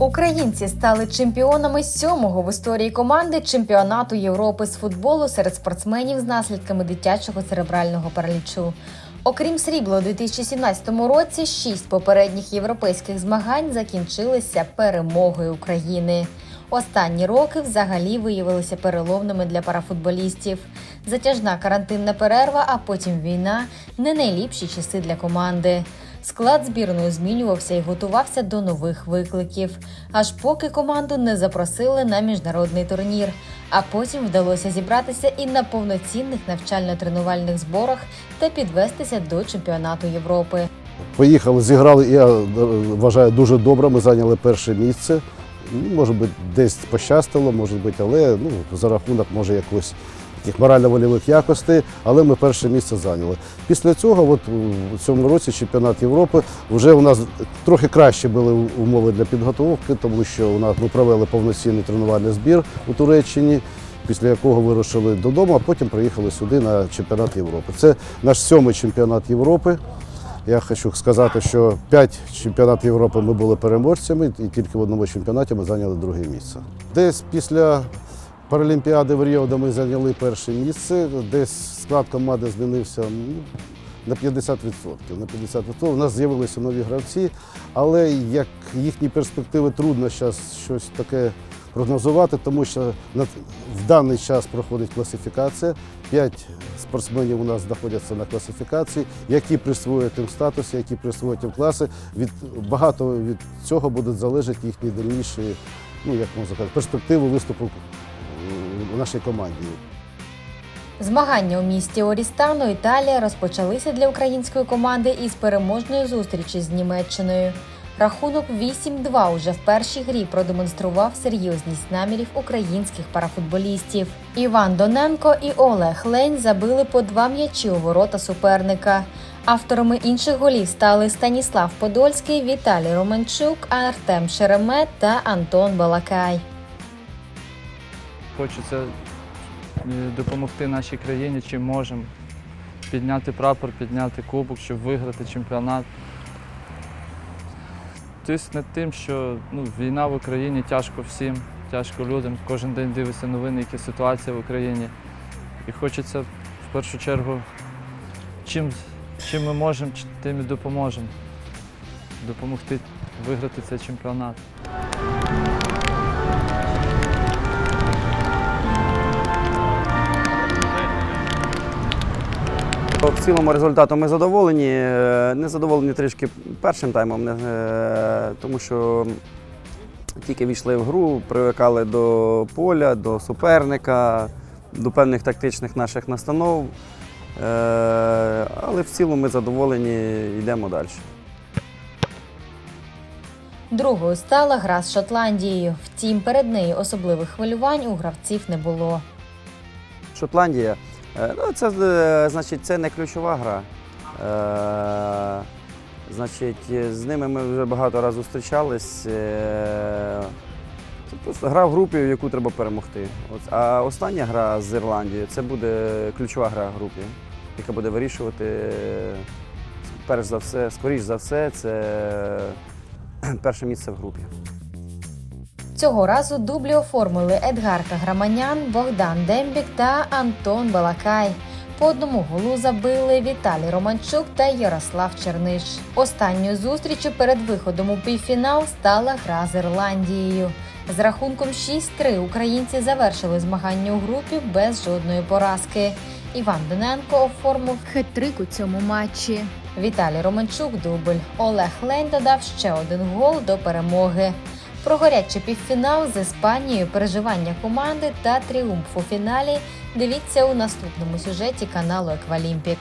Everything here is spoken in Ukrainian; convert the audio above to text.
Українці стали чемпіонами сьомого в історії команди чемпіонату Європи з футболу серед спортсменів з наслідками дитячого церебрального паралічу. Окрім срібла у 2017 році, шість попередніх європейських змагань закінчилися перемогою України. Останні роки взагалі виявилися переломними для парафутболістів. Затяжна карантинна перерва, а потім війна не найліпші часи для команди. Склад збірної змінювався і готувався до нових викликів, аж поки команду не запросили на міжнародний турнір. А потім вдалося зібратися і на повноцінних навчально-тренувальних зборах та підвестися до чемпіонату Європи. Поїхали, зіграли, я е, вважаю, дуже добре. Ми зайняли перше місце. Ну, Може бути, десь пощастило, може бути, але ну, за рахунок може якось таких морально-вольових якостей, але ми перше місце зайняли. Після цього, от у цьому році, чемпіонат Європи, вже у нас трохи краще були умови для підготовки, тому що у нас ми провели повноцінний тренувальний збір у Туреччині. Після якого вирушили додому, а потім приїхали сюди на чемпіонат Європи. Це наш сьомий чемпіонат Європи. Я хочу сказати, що п'ять чемпіонатів Європи ми були переможцями, і тільки в одному чемпіонаті ми зайняли друге місце. Десь після Паралімпіади в Ріо, де ми зайняли перше місце, десь склад команди змінився ну, на 50%. На 50%. У нас з'явилися нові гравці, але як їхні перспективи трудно зараз щось таке прогнозувати, тому що в даний час проходить класифікація. П'ять спортсменів у нас знаходяться на класифікації, які присвоюють їм статус, які присвоюють їм класи. Від, багато від цього буде залежати їхні дальніші, ну як можна сказати, перспективи виступу нашій команді. Змагання у місті Орістану, Італія, розпочалися для української команди із переможної зустрічі з Німеччиною. Рахунок 8-2 уже в першій грі продемонстрував серйозність намірів українських парафутболістів. Іван Доненко і Олег Лень забили по два м'ячі у ворота суперника. Авторами інших голів стали Станіслав Подольський, Віталій Романчук, Артем Шеремет та Антон Балакай. Хочеться е, допомогти нашій країні, чим можемо. Підняти прапор, підняти кубок, щоб виграти чемпіонат. Тисне тим, що ну, війна в Україні тяжко всім, тяжко людям. Кожен день дивишся новини, які ситуація в Україні. І хочеться в першу чергу, чим, чим ми можемо, тим і допоможемо. Допомогти виграти цей чемпіонат. В цілому результатом ми задоволені. Е, Не задоволені трішки першим таймом, е, тому що тільки війшли в гру, привикали до поля, до суперника, до певних тактичних наших настанов. Е, Але в цілому ми задоволені, йдемо далі. Другою стала гра з Шотландією. Втім, перед нею особливих хвилювань у гравців не було. Шотландія. Е, Ну, це, е, значить, це не ключова гра. Е, значить, з ними ми вже багато разів зустрічались. Е, Це просто гра в групі, в яку треба перемогти. От, А остання гра з Ірландією це буде ключова гра в групі, яка буде вирішувати, е, перш за все, скоріш за все, це перше місце в групі. Цього разу дублі оформили Едгарка Граманян, Богдан Дембік та Антон Балакай. По одному голу забили Віталій Романчук та Ярослав Черниш. Останньою зустрічю перед виходом у півфінал стала гра з Ірландією. З рахунком 6-3 українці завершили змагання у групі без жодної поразки. Іван Доненко оформив хет-трик у цьому матчі. Віталій Романчук дубль. Олег Лень додав ще один гол до перемоги. Про гарячий півфінал з Іспанією, переживання команди та тріумф у фіналі дивіться у наступному сюжеті каналу Еквалімпік.